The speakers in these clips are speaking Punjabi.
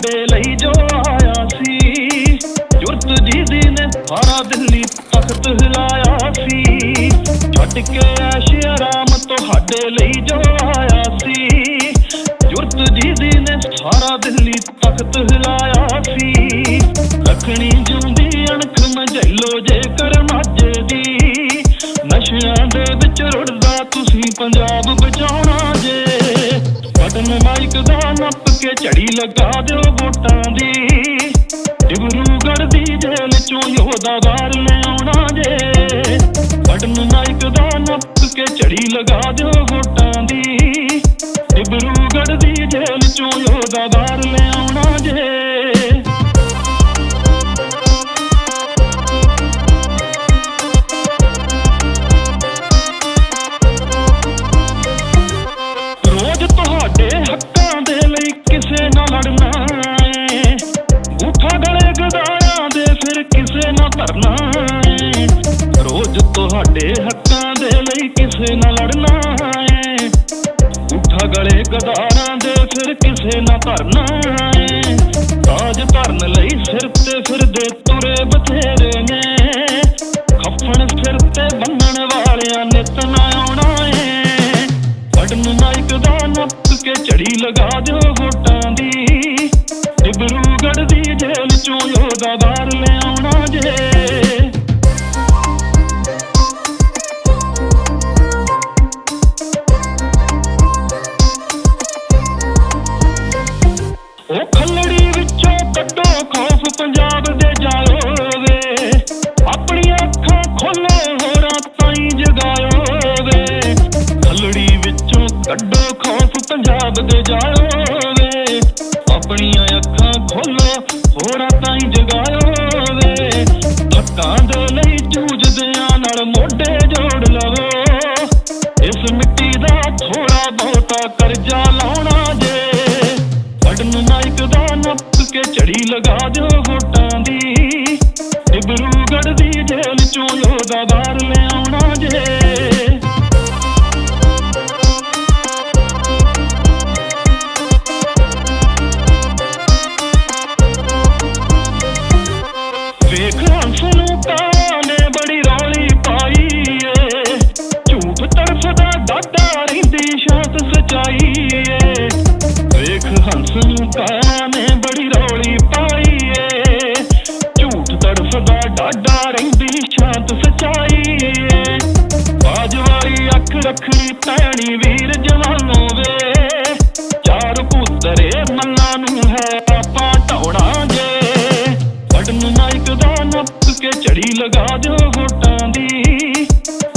ਸਾਡੇ ਲਈ ਜੋ ਆਇਆ ਸੀ। ਜੁਰਤ ਦੀ ਨੇ ਸਾਰਾ ਦਿੱਲੀ ਤਖਤ ਹਿਲਾਇਆ ਸੀ। ਛੱਡ ਕੇ ਐਸ਼ ਆਰਾਮ ਤੁਹਾਡੇ ਲਈ ਜੋ ਆਇਆ ਸੀ। ਜੁਰਤ ਦੀ ਨੇ ਸਾਰਾ ਦਿੱਲੀ ਤਖਤ ਹਿਲਾਇਆ ਸੀ। ਲਖਣੀ ਜੁੰਦੀ ਅਣਖ ਮਝੈਲੋ ਜੇ ਕਰ ਕਰਮਾਜੇ ਦੀ। ਨਸ਼ਿਆਂ ਦੇ ਵਿੱਚ ਰੁੜਦਾ ਤੁਸੀਂ ਪੰਜਾਬ ਬਚਾਉਣਾ ਜੇ। ਬਟਨ ਮਾਈਕ ਦਾ ਨੱਪ ਕੇ ਝੜੀ ਲਗਾ ਦਿਓ ਵੋਟਾਂ ਦੀ। ਡਿਬਰੂਗੜ੍ਹ ਦੀ ਜੇਲ੍ਹ ਚੋਂ ਯੋਧਾਦਾਰ ਲਿਆਉਣਾ ਜੇ। ਬਟਨ ਮਾਈਕ ਦਾ ਨੱਪ ਕੇ ਝੜੀ ਲਗਾ ਦਿਓ ਵੋਟਾਂ ਦੀ। ਡਿਬਰੂਗੜ੍ਹ ਦੀ ਜੇਲ੍ਹ ਚੋਂ ਯੋਧਾਦਾਰ ਲਿਆਉਣਾ ਜੇ। ਕਿਸੇ ਏ। ਰੋਜ਼ ਤੁਹਾਡੇ ਹੱਕਾਂ ਦੇ ਲਈ ਕਿਸੇ ਨਾਲ ਲੜਨਾ ਏ। ਉਠਾ ਗਲੇ ਗਦਾਰਾਂ ਦੇ ਫਿਰ ਕਿਸੇ ਨਾਲ ਧਰਨਾ ਏ। ਤਾਜ ਧਰਨ ਲਈ ਸਿਰ ਤੇ ਫਿਰਦੇ ਤੁਰੇ ਬਥੇਰੇ ਨੇ। ਖੱਫਣ ਸਿਰ ਤੇ ਬੰਨਣ ਵਾਲਿਆਂ ਨਿਤ ਨਾ ਆਉਣਾ ਏ। ਬਟਨ ਮਾਈਕ ਦਾ ਨੱਪ ਕੇ ਝੜੀ ਲਗਾ ਦਿਓ ਉਹ ਖੱਲੜੀ ਵਿੱਚੋਂ ਕੱਢੋ ਖੌਫ ਪੰਜਾਬ ਦੇ ਜਾਇਓ ਵੇ ਆਪਣੀਆਂ ਅੱਖਾਂ ਖੋਲੋ, ਹੋਰਾਂ ਤਾਈਂ ਜਗਾਇਓ ਵੇ ਖੱਲੜੀ ਵਿੱਚੋਂ ਕੱਢੋ ਖੌਫ ਪੰਜਾਬ ਦੇ ਜਾਇਓ ਵੇ ਆਪਣੀਆਂ ਅੱਖਾਂ ਖੋਲੋ, ਹੋਰਾਂ ਤਾਈ ਜਗਾਇਓ ਵੇ ਹੱਕਾਂ ਦੇ ਲਈ ਜੂਝਦਿਆਂ ਨਾਲ ਮੋਢੇ ਜੋੜ ਲਵੋ। ਇਸ ਮਿੱਟੀ ਦਾ ਥੋੜਾ ਕੇ ਲਗਾ ਦਿਓ ਵੋਟਾਂ ਦੀ। ਡਿਬਰੂਗੜ੍ਹ ਦੀ ਜੇਲ੍ਹ ਚੋਂ ਯੋਧਾਦਾਰ ਲਿਆਉਣਾ ਜੇ। ਵੇਖ ਹੰਸ ਨੂੰ ਕਾਂ ਨੇ ਬੜੀ ਰੌਲੀ ਪਾਈ ਏ। ਝੂਠ ਤਰਫਦਾ ਡਾਡਾ ਰਹਿੰਦੀ ਸ਼ਾਂਤ ਸਚਾਈ ਏ। ਵੇਖ ਹੰਸ ਨੂੰ ਕਾਂ ਤੜਫਦਾ ਡਾਡਾ ਰਹਿੰਦੀ ਸ਼ਾਂਤ ਸਚਾਈ ਬਾਜਵਾਰੀ ਅੱਖ ਰੱਖਣੀ ਪੈਣੀ ਵੀਰ ਜਵਾਨੋ ਵੇ। ਚਾਰ ਪੁੱਤਰੇ ਮੱਲਾਂ ਨੂੰ ਹੈ ਆਪਾਂ ਢਾਉਣਾ ਜੇ। ਬਟਨ ਮਾਈਕ ਦਾ ਨੱਪ ਕੇ ਚੜੀ ਲਗਾ ਦਿਓ ਵੋਟਾਂ ਦੀ।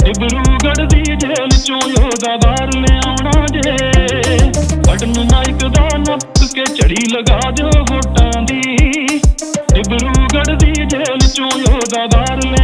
ਡਿਬਰੂਗੜ੍ਹ ਦੀ ਜੇਲ ਚੋਂ ਯੋਧਾਦਾਰ ਲਿਆਉਣਾ ਜੇ। ਬਟਨ ਮਾਈਕ ਦਾ ਨੱਪ ਕੇ ਚੜੀ ਲਗਾ ਦਿਓ ਵੋਟਾਂ ਦੀ। ਡਿਬਰੂਗੜ੍ਹ ਦੀ ਜੇਲ੍ਹ